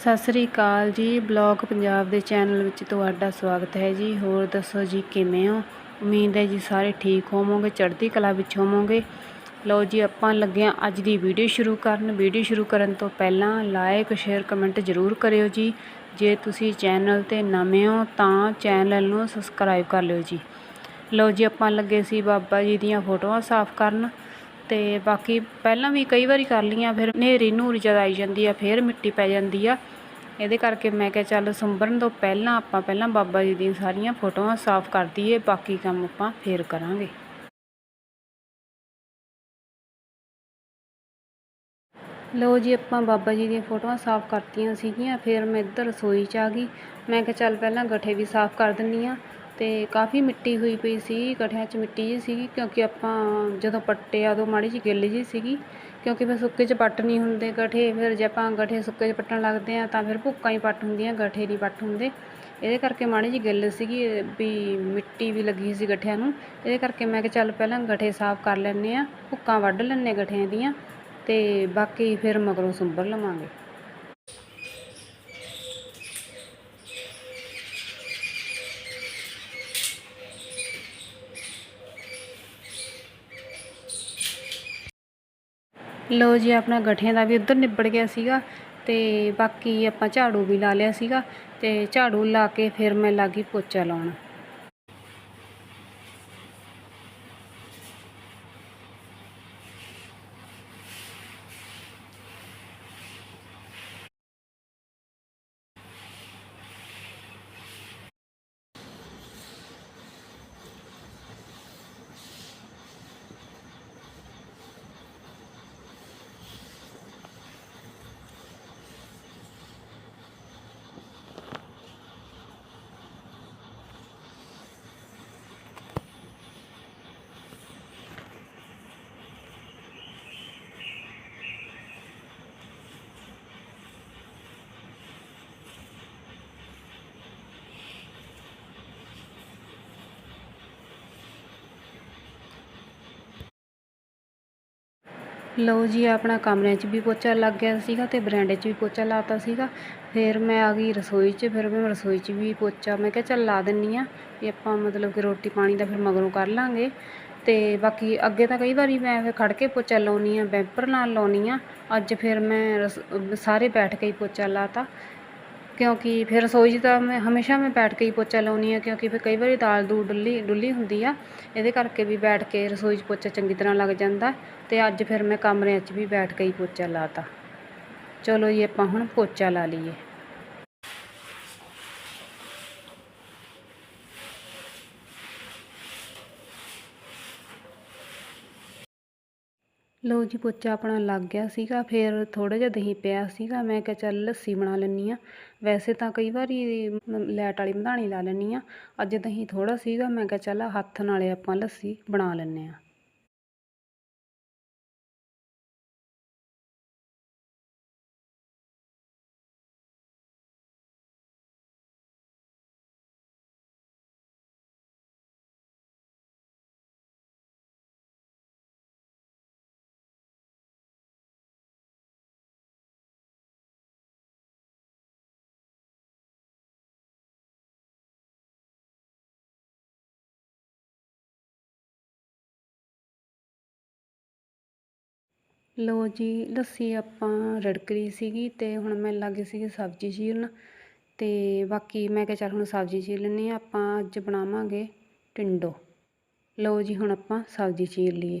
ਸਤਿ ਸ੍ਰੀ ਅਕਾਲ ਜੀ। ਬਲੌਗ ਪੰਜਾਬ ਦੇ ਚੈਨਲ ਵਿੱਚ ਤੁਹਾਡਾ ਸਵਾਗਤ ਹੈ ਜੀ। ਹੋਰ ਦੱਸੋ ਜੀ, ਕਿਵੇਂ ਹੋ? ਉਮੀਦ ਹੈ ਜੀ ਸਾਰੇ ਠੀਕ ਹੋਵੋਗੇ, ਚੜ੍ਹਦੀ ਕਲਾ ਵਿੱਚ ਹੋਵੋਗੇ। ਲਓ ਜੀ, ਆਪਾਂ ਲੱਗੇ ਹਾਂ ਅੱਜ ਦੀ ਵੀਡੀਓ ਸ਼ੁਰੂ ਕਰਨ। ਵੀਡੀਓ ਸ਼ੁਰੂ ਕਰਨ ਤੋਂ ਪਹਿਲਾਂ ਲਾਈਕ ਸ਼ੇਅਰ ਕਮੈਂਟ ਜ਼ਰੂਰ ਕਰਿਓ ਜੀ। ਜੇ ਤੁਸੀਂ ਚੈਨਲ ਤੇ ਨਵੇਂ ਹੋ ਤਾਂ ਚੈਨਲ ਨੂੰ ਸਬਸਕ੍ਰਾਈਬ ਕਰ ਲਿਓ ਜੀ। ਲਓ ਜੀ, ਆਪਾਂ ਲੱਗੇ ਸੀ ਬਾਬਾ ਜੀ ਦੀਆਂ ਫੋਟੋਆਂ ਸਾਫ਼ ਕਰਨ। ਅਤੇ ਬਾਕੀ ਪਹਿਲਾਂ ਵੀ ਕਈ ਵਾਰੀ ਕਰ ਲਈਆਂ, ਫਿਰ ਹਨੇਰੀ ਨੂਰ ਜਦ ਆਈ ਜਾਂਦੀ ਆ, ਫਿਰ ਮਿੱਟੀ ਪੈ ਜਾਂਦੀ ਆ। ਇਹਦੇ ਕਰਕੇ ਮੈਂ ਕਿਹਾ ਚੱਲ ਸੁੰਬਰਨ ਤੋਂ ਪਹਿਲਾਂ ਆਪਾਂ ਪਹਿਲਾਂ ਬਾਬਾ ਜੀ ਦੀਆਂ ਸਾਰੀਆਂ ਫੋਟੋਆਂ ਸਾਫ਼ ਕਰ ਦਈਏ, ਬਾਕੀ ਕੰਮ ਆਪਾਂ ਫੇਰ ਕਰਾਂਗੇ। ਲਓ ਜੀ, ਆਪਾਂ ਬਾਬਾ ਜੀ ਦੀਆਂ ਫੋਟੋਆਂ ਸਾਫ਼ ਕਰਤੀਆਂ ਸੀਗੀਆਂ, ਫਿਰ ਮੈਂ ਇੱਧਰ ਰਸੋਈ 'ਚ ਆ ਗਈ। ਮੈਂ ਕਿਹਾ ਚੱਲ ਪਹਿਲਾਂ ਗੱਠੇ ਵੀ ਸਾਫ਼ ਕਰ ਦਿੰਨੀ ਆ। ਅਤੇ ਕਾਫੀ ਮਿੱਟੀ ਹੋਈ ਪਈ ਸੀ ਗਠਿਆਂ 'ਚ ਮਿੱਟੀ ਜਿਹੀ ਸੀਗੀ, ਕਿਉਂਕਿ ਆਪਾਂ ਜਦੋਂ ਪੱਟੇ ਆ ਉਦੋਂ ਮਾੜੀ ਜਿਹੀ ਗਿੱਲ ਜਿਹੀ ਸੀਗੀ, ਕਿਉਂਕਿ ਫਿਰ ਸੁੱਕੇ 'ਚ ਪੱਟ ਨਹੀਂ ਹੁੰਦੇ ਗਠੇ, ਫਿਰ ਜੇ ਆਪਾਂ ਗਠੇ ਸੁੱਕੇ 'ਚ ਪੱਟਣ ਲੱਗਦੇ ਹਾਂ ਤਾਂ ਫਿਰ ਭੁੱਕਾਂ ਹੀ ਪੱਟ ਹੁੰਦੀਆਂ, ਗਠੇ ਨਹੀਂ ਪੱਟ ਹੁੰਦੇ। ਇਹਦੇ ਕਰਕੇ ਮਾੜੀ ਜਿਹੀ ਗਿੱਲ ਸੀਗੀ, ਵੀ ਮਿੱਟੀ ਵੀ ਲੱਗੀ ਸੀ ਗਠਿਆਂ ਨੂੰ, ਇਹਦੇ ਕਰਕੇ ਮੈਂ ਕਿਹਾ ਚੱਲ ਪਹਿਲਾਂ ਗਠੇ ਸਾਫ਼ ਕਰ ਲੈਂਦੇ ਹਾਂ ਭੁੱਕਾਂ ਵੱਢ ਲੈਂਦੇ ਗਠਿਆਂ ਦੀਆਂ ਅਤੇ ਬਾਕੀ ਫਿਰ ਮਗਰੋਂ ਸੁੰਬਰ ਲਵਾਂਗੇ। ਲੋ ਜੀ, ਆਪਣਾ ਗਠੀਆਂ ਦਾ ਵੀ ਉੱਧਰ ਨਿਬੜ ਗਿਆ ਸੀਗਾ ਤੇ ਬਾਕੀ ਆਪਾਂ ਝਾੜੂ ਵੀ ਲਾ ਲਿਆ ਸੀਗਾ ਤੇ ਝਾੜੂ ਲਾ ਕੇ ਫਿਰ ਮੈਂ ਲੱਗੀ ਪੋਚਾ ਲਾਉਣ। ਲਓ ਜੀ ਆਪਣਾ ਕਮਰਿਆਂ 'ਚ ਵੀ ਪੋਚਾ ਲੱਗ ਗਿਆ ਸੀਗਾ ਤੇ ਬਰਾਂਡੇ 'ਚ ਵੀ ਪੋਚਾ ਲਾਤਾ ਸੀਗਾ। ਫਿਰ ਮੈਂ ਆ ਗਈ ਰਸੋਈ 'ਚ, ਫਿਰ ਮੈਂ ਰਸੋਈ 'ਚ ਵੀ ਪੋਚਾ, ਮੈਂ ਕਿਹਾ ਚੱਲ ਲਾ ਦਿੰਨੀ ਆ ਵੀ ਆਪਾਂ ਮਤਲਬ ਕਿ ਰੋਟੀ ਪਾਣੀ ਦਾ ਫਿਰ ਮਗਰੋਂ ਕਰ ਲਾਂਗੇ। ਤੇ ਬਾਕੀ ਅੱਗੇ ਤਾਂ ਕਈ ਵਾਰੀ ਮੈਂ ਫਿਰ ਖੜ ਕੇ ਪੋਚਾ ਲਾਉਣੀ ਆ, ਬੈਂਪਰ ਨਾਲ ਲਾਉਣੀ ਆ। ਅੱਜ ਫਿਰ ਮੈਂ ਸਾਰੇ ਬੈਠ ਕੇ ਹੀ ਪੋਚਾ ਲਾਤਾ। ਕਿਉਂਕਿ ਫਿਰ ਰਸੋਈ 'ਚ ਤਾਂ ਮੈਂ ਹਮੇਸ਼ਾ ਮੈਂ ਬੈਠ ਕੇ ਹੀ ਪੋਚਾ ਲਾਉਂਦੀ ਹਾਂ, ਕਿਉਂਕਿ ਫਿਰ ਕਈ ਵਾਰੀ ਦਾਲ ਦੂਲ ਡੁੱਲੀ ਡੁੱਲੀ ਹੁੰਦੀ ਆ, ਇਹਦੇ ਕਰਕੇ ਵੀ ਬੈਠ ਕੇ ਰਸੋਈ 'ਚ ਪੋਚਾ ਚੰਗੀ ਤਰ੍ਹਾਂ ਲੱਗ ਜਾਂਦਾ ਅਤੇ ਅੱਜ ਫਿਰ ਮੈਂ ਕਮਰਿਆਂ 'ਚ ਵੀ ਬੈਠ ਕੇ ਹੀ ਪੋਚਾ ਲਾ ਤਾ ਚਲੋ ਜੀ, ਆਪਾਂ ਹੁਣ ਪੋਚਾ ਲਾ ਲਈਏ। ਲਓ ਜੀ ਪੋਚਾ ਆਪਣਾ ਲੱਗ ਗਿਆ ਸੀਗਾ, ਫਿਰ ਥੋੜਾ ਜਿਹਾ ਦਹੀਂ ਪਿਆ ਸੀਗਾ, ਮੈਂ ਕਿਹਾ ਚੱਲ ਲੱਸੀ ਬਣਾ ਲੈਂਦੀ ਆ ਵੈਸੇ ਤਾਂ ਕਈ ਵਾਰੀ ਲੈਟ ਵਾਲੀ ਮਧਾਣੀ ਲਾ ਲੈਂਦੀ ਆ ਅੱਜ ਦਹੀਂ ਥੋੜਾ ਸੀਗਾ, ਮੈਂ ਕਿਹਾ ਚੱਲ ਹੱਥ ਨਾਲੇ ਆਪਾਂ ਲੱਸੀ ਬਣਾ ਲੈਂਦੇ ਆ ਲੋ ਜੀ, ਲੱਸੀ ਆਪਾਂ ਰੜਕ ਰਹੀ ਸੀਗੀ ਤੇ ਹੁਣ ਮੈਂ ਲੱਗੀ ਸੀਗੀ ਸਬਜ਼ੀ ਚੀਰਨ ਤੇ ਬਾਕੀ ਮੈਂ ਕਿਹਾ ਚੱਲ ਹੁਣ ਸਬਜ਼ੀ ਚੀਰ ਲੈਂਦੇ ਆ, ਆਪਾਂ ਅੱਜ ਬਣਾਵਾਂਗੇ ਟਿੰਡੋ। ਲੋ ਜੀ, ਹੁਣ ਆਪਾਂ ਸਬਜ਼ੀ ਚੀਰ ਲਈਏ।